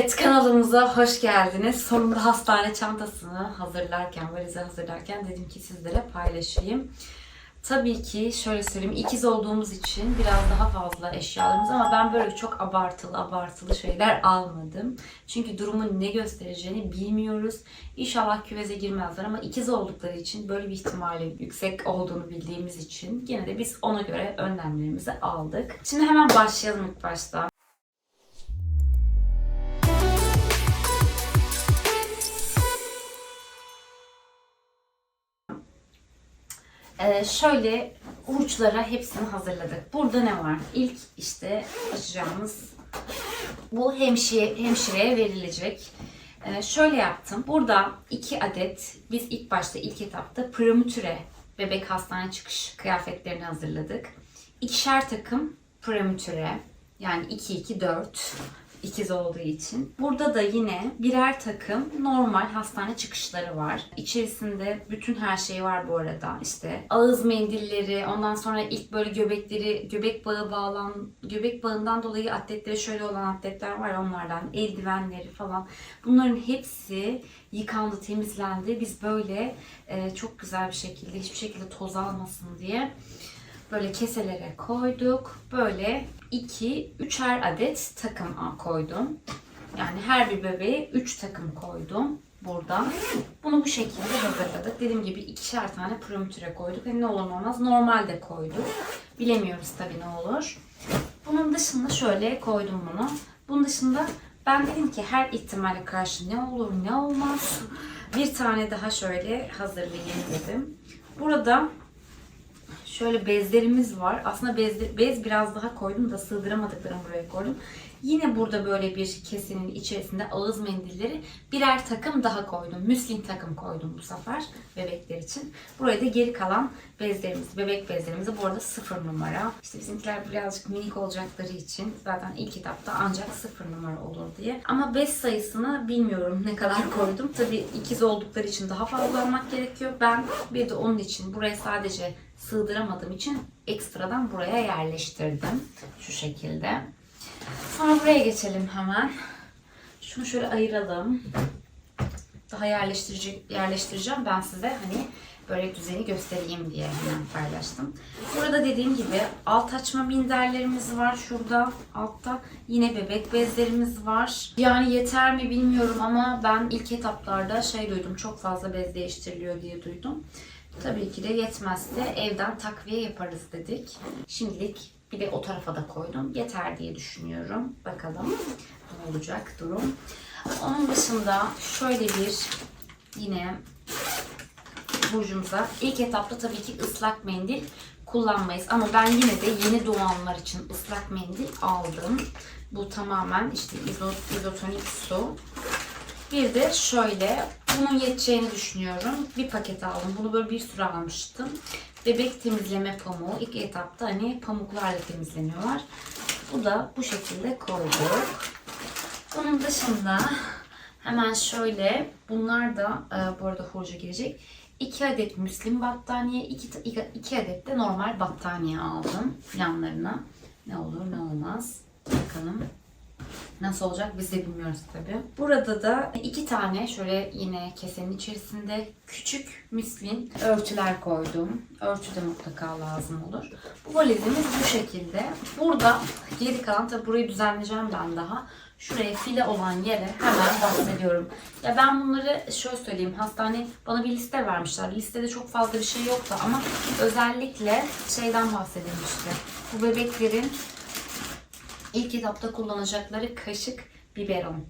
Evet kanalımıza hoş geldiniz. Sonunda hastane çantasını hazırlarken, valizi hazırlarken dedim ki sizlere paylaşayım. Tabii ki şöyle söyleyeyim ikiz olduğumuz için biraz daha fazla eşyalarımız ama ben böyle çok abartılı abartılı şeyler almadım. Çünkü durumun ne göstereceğini bilmiyoruz. İnşallah küveze girmezler ama ikiz oldukları için böyle bir ihtimalin yüksek olduğunu bildiğimiz için yine de biz ona göre önlemlerimizi aldık. Şimdi hemen başlayalım ilk başta. Ee, şöyle uçlara hepsini hazırladık. Burada ne var? İlk işte açacağımız bu hemşire, hemşireye verilecek. Ee, şöyle yaptım. Burada iki adet biz ilk başta ilk etapta prematüre bebek hastane çıkış kıyafetlerini hazırladık. İkişer takım prematüre yani 2-2-4 ikiz olduğu için. Burada da yine birer takım normal hastane çıkışları var. İçerisinde bütün her şey var bu arada. İşte ağız mendilleri, ondan sonra ilk böyle göbekleri, göbek bağı bağlan, göbek bağından dolayı atletleri şöyle olan atletler var onlardan, eldivenleri falan. Bunların hepsi yıkandı, temizlendi. Biz böyle e, çok güzel bir şekilde, hiçbir şekilde toz almasın diye böyle keselere koyduk. Böyle 2 üçer adet takım koydum. Yani her bir bebeğe 3 takım koydum burada. Bunu bu şekilde hazırladık. Dediğim gibi ikişer tane prematüre koyduk. Hani ne olur ne olmaz normalde koyduk. Bilemiyoruz tabii ne olur. Bunun dışında şöyle koydum bunu. Bunun dışında ben dedim ki her ihtimale karşı ne olur ne olmaz. Bir tane daha şöyle hazırlayayım dedim. Burada Şöyle bezlerimiz var. Aslında bez, bez biraz daha koydum da sığdıramadıklarımı buraya koydum. Yine burada böyle bir kesenin içerisinde ağız mendilleri birer takım daha koydum. Müslin takım koydum bu sefer bebekler için. Buraya da geri kalan bezlerimizi, bebek bezlerimizi bu arada sıfır numara. İşte bizimkiler birazcık minik olacakları için zaten ilk etapta ancak sıfır numara olur diye. Ama bez sayısını bilmiyorum ne kadar koydum. Tabii ikiz oldukları için daha fazla almak gerekiyor. Ben bir de onun için buraya sadece sığdıramadığım için ekstradan buraya yerleştirdim. Şu şekilde. Sonra buraya geçelim hemen. Şunu şöyle ayıralım. Daha yerleştirici, yerleştireceğim. Ben size hani böyle düzeni göstereyim diye hemen paylaştım. Burada dediğim gibi alt açma minderlerimiz var şurada altta. Yine bebek bezlerimiz var. Yani yeter mi bilmiyorum ama ben ilk etaplarda şey duydum çok fazla bez değiştiriliyor diye duydum. Tabii ki de yetmezse evden takviye yaparız dedik. Şimdilik bir de o tarafa da koydum. Yeter diye düşünüyorum. Bakalım ne olacak durum. Onun dışında şöyle bir yine burcumuza ilk etapta tabii ki ıslak mendil kullanmayız. Ama ben yine de yeni doğanlar için ıslak mendil aldım. Bu tamamen işte izo- izotonik su. Bir de şöyle bunun yeteceğini düşünüyorum. Bir paket aldım. Bunu böyle bir sürü almıştım. Bebek temizleme pamuğu. ilk etapta hani pamuklarla temizleniyorlar. Bu da bu şekilde koyduk. Bunun dışında hemen şöyle bunlar da e, bu arada hurcu girecek. 2 adet müslim battaniye, 2, 2 adet de normal battaniye aldım yanlarına. Ne olur ne olmaz. Bakalım. Nasıl olacak biz de bilmiyoruz tabi. Burada da iki tane şöyle yine kesenin içerisinde küçük müslin örtüler koydum. Örtü de mutlaka lazım olur. Bu valizimiz bu şekilde. Burada geri kalan tabi burayı düzenleyeceğim ben daha. Şuraya file olan yere hemen bahsediyorum. Ya ben bunları şöyle söyleyeyim. Hastane bana bir liste vermişler. Listede çok fazla bir şey yoktu ama özellikle şeyden bahsedilmişti. Bu bebeklerin ilk etapta kullanacakları kaşık biberon.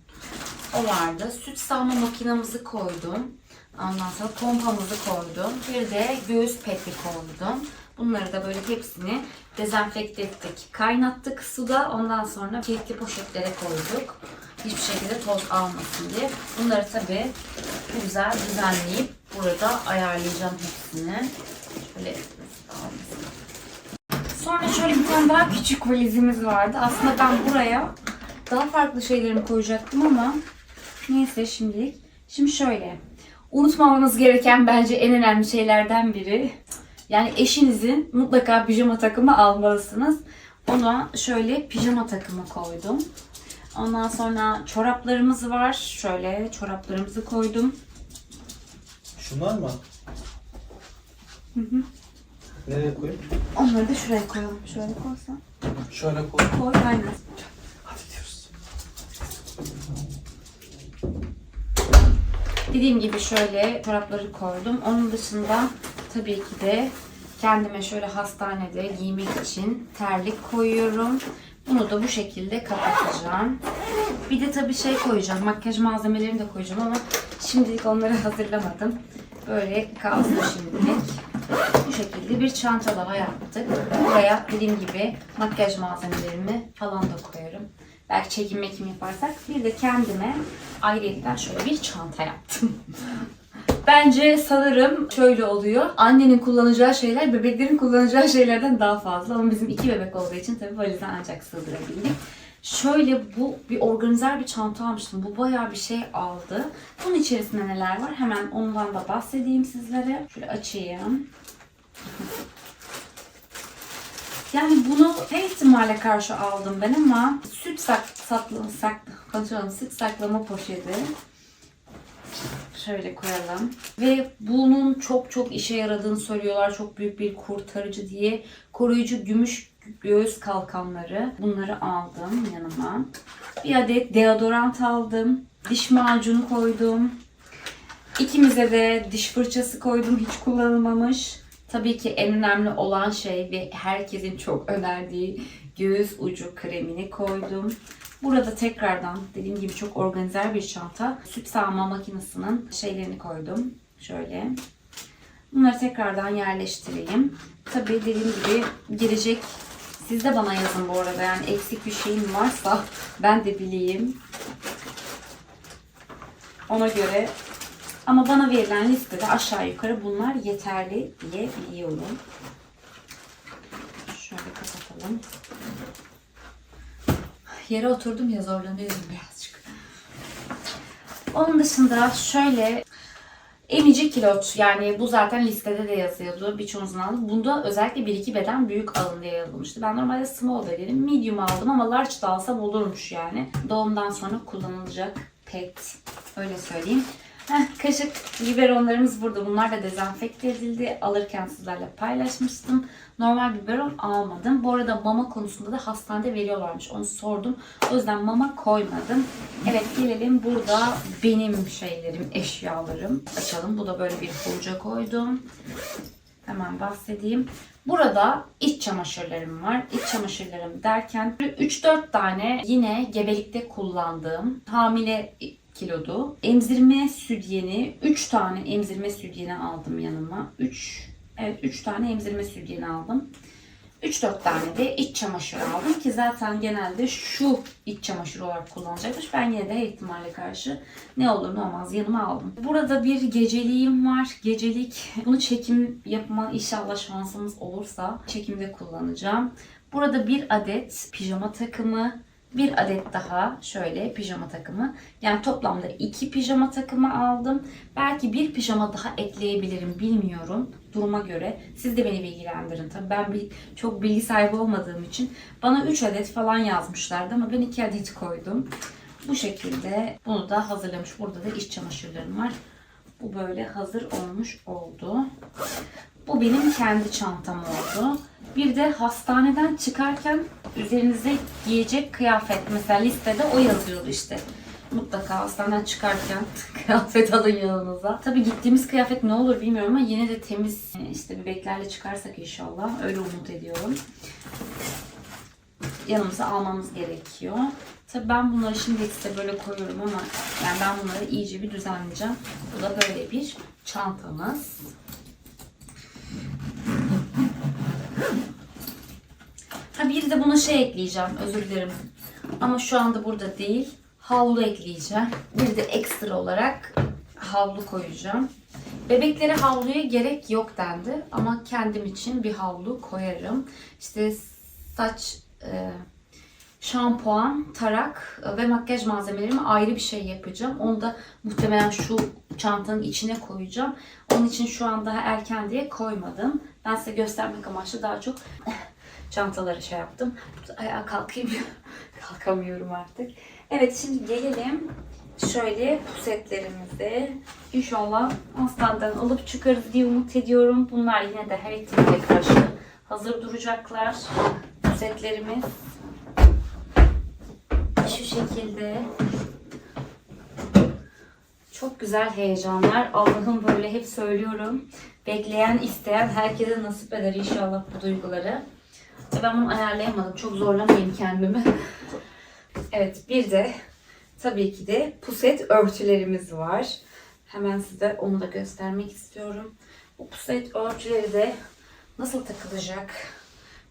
O vardı. Süt sağma makinamızı koydum. Ondan sonra pompamızı koydum. Bir de göğüs peti koydum. Bunları da böyle hepsini dezenfekte ettik. Kaynattık suda. Ondan sonra kilitli poşetlere koyduk. Hiçbir şekilde toz almasın diye. Bunları tabii güzel düzenleyip burada ayarlayacağım hepsini. Şöyle almasın. Sonra şöyle bir tane daha küçük valizimiz vardı. Aslında ben buraya daha farklı şeylerimi koyacaktım ama neyse şimdilik. Şimdi şöyle. Unutmamanız gereken bence en önemli şeylerden biri. Yani eşinizin mutlaka pijama takımı almalısınız. Ona şöyle pijama takımı koydum. Ondan sonra çoraplarımız var. Şöyle çoraplarımızı koydum. Şunlar mı? Hı hı. Nereye koyayım? Onları da şuraya koyalım. Şöyle koysan. Şöyle koy. Koy aynen. Hadi gidiyoruz. Dediğim gibi şöyle çorapları koydum. Onun dışında tabii ki de kendime şöyle hastanede giymek için terlik koyuyorum. Bunu da bu şekilde kapatacağım. Bir de tabii şey koyacağım. Makyaj malzemelerini de koyacağım ama şimdilik onları hazırlamadım. Böyle kalsın şimdilik. Bu şekilde bir çanta daha yaptık. Buraya dediğim gibi makyaj malzemelerimi falan da koyarım. Belki çekim mekim yaparsak. Bir de kendime ayrıyetten şöyle bir çanta yaptım. Bence sanırım şöyle oluyor. Annenin kullanacağı şeyler bebeklerin kullanacağı şeylerden daha fazla. Ama bizim iki bebek olduğu için tabii valize ancak sığdırabildik. Şöyle bu bir organizer bir çanta almıştım. Bu bayağı bir şey aldı. Bunun içerisinde neler var? Hemen ondan da bahsedeyim sizlere. Şöyle açayım. Yani bunu her ihtimale karşı aldım ben ama süt sak saklı sak konuşalım süt saklama poşeti. Şöyle koyalım. Ve bunun çok çok işe yaradığını söylüyorlar. Çok büyük bir kurtarıcı diye. Koruyucu gümüş göğüs kalkanları. Bunları aldım yanıma. Bir adet deodorant aldım. Diş macunu koydum. İkimize de diş fırçası koydum. Hiç kullanılmamış. Tabii ki en önemli olan şey ve herkesin çok önerdiği göğüs ucu kremini koydum. Burada tekrardan dediğim gibi çok organizer bir çanta. Süt sağma makinesinin şeylerini koydum. Şöyle. Bunları tekrardan yerleştireyim. Tabii dediğim gibi gelecek siz de bana yazın bu arada. Yani eksik bir şeyim varsa ben de bileyim. Ona göre ama bana verilen listede aşağı yukarı bunlar yeterli diye biliyorum. Şöyle kapatalım. Yere oturdum ya zorlanıyorum birazcık. Onun dışında şöyle emici kilot yani bu zaten listede de yazıyordu. Birçoğunuzun aldı. Bunda özellikle 1-2 beden büyük alın diye yazılmıştı. Ben normalde small dedim. Medium aldım ama large da alsam olurmuş yani. Doğumdan sonra kullanılacak pet. Öyle söyleyeyim. Heh, kaşık biberonlarımız burada. Bunlar da dezenfekte edildi. Alırken sizlerle paylaşmıştım. Normal biberon almadım. Bu arada mama konusunda da hastanede veriyorlarmış. Onu sordum. O yüzden mama koymadım. Evet gelelim burada benim şeylerim, eşyalarım. Açalım. Bu da böyle bir hurca koydum. Hemen bahsedeyim. Burada iç çamaşırlarım var. İç çamaşırlarım derken 3-4 tane yine gebelikte kullandığım hamile kilodu. Emzirme sütyeni 3 tane emzirme sütyeni aldım yanıma. 3 Evet 3 tane emzirme sütyeni aldım. 3-4 tane de iç çamaşır aldım ki zaten genelde şu iç çamaşır olarak kullanacakmış. Ben yine de her ihtimale karşı ne olur ne olmaz yanıma aldım. Burada bir geceliğim var. Gecelik. Bunu çekim yapma inşallah şansımız olursa çekimde kullanacağım. Burada bir adet pijama takımı, bir adet daha şöyle pijama takımı. Yani toplamda iki pijama takımı aldım. Belki bir pijama daha ekleyebilirim bilmiyorum duruma göre. Siz de beni bilgilendirin. Tabii ben bir, çok bilgi sahibi olmadığım için bana 3 adet falan yazmışlardı ama ben 2 adet koydum. Bu şekilde bunu da hazırlamış. Burada da iç çamaşırlarım var. Bu böyle hazır olmuş oldu. Bu benim kendi çantam oldu. Bir de hastaneden çıkarken üzerinize giyecek kıyafet. Mesela listede o yazıyordu işte. Mutlaka hastaneden çıkarken kıyafet alın yanınıza. Tabii gittiğimiz kıyafet ne olur bilmiyorum ama yine de temiz işte bebeklerle çıkarsak inşallah. Öyle umut ediyorum. Yanımıza almamız gerekiyor. Tabii ben bunları şimdi size böyle koyuyorum ama yani ben bunları iyice bir düzenleyeceğim. Bu da böyle bir çantamız. Ha bir de buna şey ekleyeceğim. Özür dilerim. Ama şu anda burada değil. Havlu ekleyeceğim. Bir de ekstra olarak havlu koyacağım. Bebeklere havluya gerek yok dendi. Ama kendim için bir havlu koyarım. İşte saç, e, şampuan, tarak ve makyaj malzemelerimi ayrı bir şey yapacağım. Onu da muhtemelen şu çantanın içine koyacağım. Onun için şu an daha erken diye koymadım. Ben size göstermek amaçlı daha çok çantaları şey yaptım. Ayağa kalkayım. Kalkamıyorum artık. Evet şimdi gelelim şöyle pusetlerimize. İnşallah hastaneden alıp çıkarız diye umut ediyorum. Bunlar yine de her ihtimale karşı hazır duracaklar. Pusetlerimiz şu şekilde. Çok güzel heyecanlar. Allah'ım böyle hep söylüyorum. Bekleyen, isteyen herkese nasip eder inşallah bu duyguları. Ben bunu ayarlayamadım. Çok zorlamayayım kendimi. Evet bir de tabii ki de puset örtülerimiz var. Hemen size onu da göstermek istiyorum. Bu puset örtüleri de nasıl takılacak?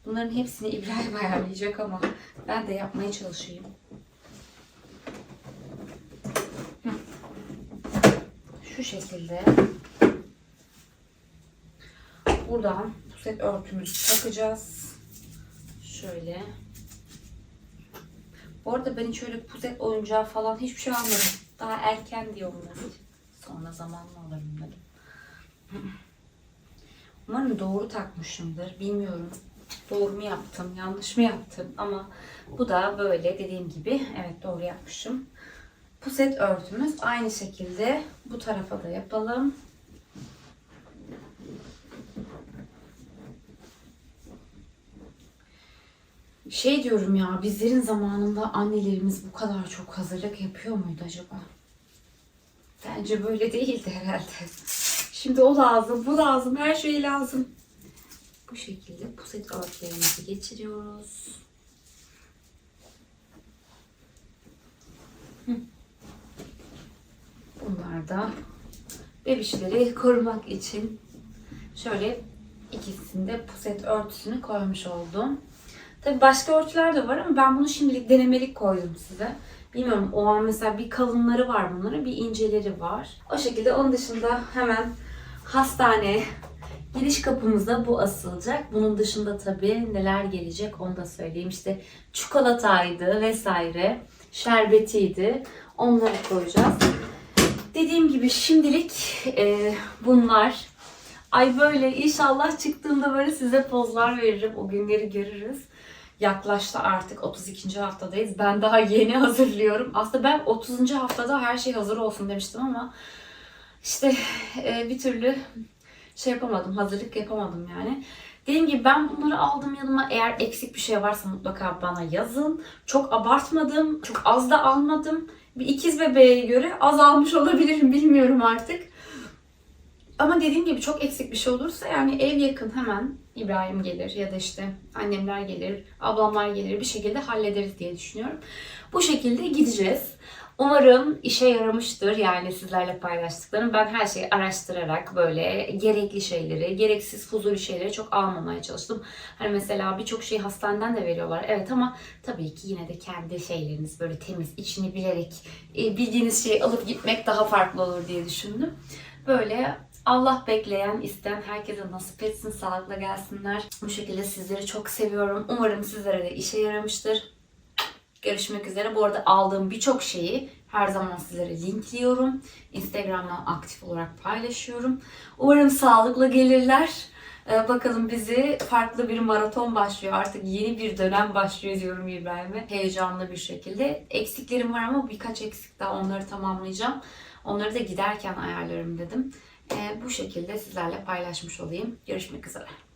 Bunların hepsini İbrahim ayarlayacak ama ben de yapmaya çalışayım. Şu şekilde buradan puset örtümüzü takacağız. Şöyle. Bu arada ben hiç öyle puset oyuncağı falan hiçbir şey almadım. Daha erken diye onları. Sonra zamanla alırım dedim. Umarım doğru takmışımdır. Bilmiyorum. Doğru mu yaptım, yanlış mı yaptım ama bu da böyle dediğim gibi evet doğru yapmışım. Puset örtümüz aynı şekilde bu tarafa da yapalım. Şey diyorum ya bizlerin zamanında annelerimiz bu kadar çok hazırlık yapıyor muydu acaba? Bence böyle değildi herhalde. Şimdi o lazım, bu lazım, her şey lazım. Bu şekilde puset örtülerimizi geçiriyoruz. Bunlar da bebişleri korumak için şöyle ikisinde puset örtüsünü koymuş oldum. Tabii başka örtüler de var ama ben bunu şimdilik denemelik koydum size. Bilmiyorum o an mesela bir kalınları var bunların bir inceleri var. O şekilde onun dışında hemen hastane giriş kapımıza bu asılacak. Bunun dışında tabii neler gelecek onu da söyleyeyim. İşte çikolataydı vesaire, şerbetiydi. Onları koyacağız. Dediğim gibi şimdilik e, bunlar. Ay böyle inşallah çıktığımda böyle size pozlar veririm. O günleri görürüz. Yaklaştı artık 32. haftadayız. Ben daha yeni hazırlıyorum. Aslında ben 30. haftada her şey hazır olsun demiştim ama işte e, bir türlü şey yapamadım, hazırlık yapamadım yani. Dediğim gibi ben bunları aldım yanıma. Eğer eksik bir şey varsa mutlaka bana yazın. Çok abartmadım, çok az da almadım. Bir ikiz bebeğe göre az almış olabilirim bilmiyorum artık. Ama dediğim gibi çok eksik bir şey olursa yani ev yakın hemen İbrahim gelir ya da işte annemler gelir, ablamlar gelir bir şekilde hallederiz diye düşünüyorum. Bu şekilde gideceğiz. Umarım işe yaramıştır yani sizlerle paylaştıklarım. Ben her şeyi araştırarak böyle gerekli şeyleri, gereksiz fuzuli şeyleri çok almamaya çalıştım. Hani mesela birçok şeyi hastaneden de veriyorlar. Evet ama tabii ki yine de kendi şeyleriniz böyle temiz, içini bilerek e, bildiğiniz şeyi alıp gitmek daha farklı olur diye düşündüm. Böyle Allah bekleyen, isteyen herkese nasip etsin, sağlıkla gelsinler. Bu şekilde sizleri çok seviyorum. Umarım sizlere de işe yaramıştır. Görüşmek üzere. Bu arada aldığım birçok şeyi her zaman sizlere linkliyorum. Instagram'dan aktif olarak paylaşıyorum. Umarım sağlıklı gelirler. Ee, bakalım bizi farklı bir maraton başlıyor. Artık yeni bir dönem başlıyor diyorum İbrahim'e. Heyecanlı bir şekilde. Eksiklerim var ama birkaç eksik daha onları tamamlayacağım. Onları da giderken ayarlarım dedim. Ee, bu şekilde sizlerle paylaşmış olayım. Görüşmek üzere.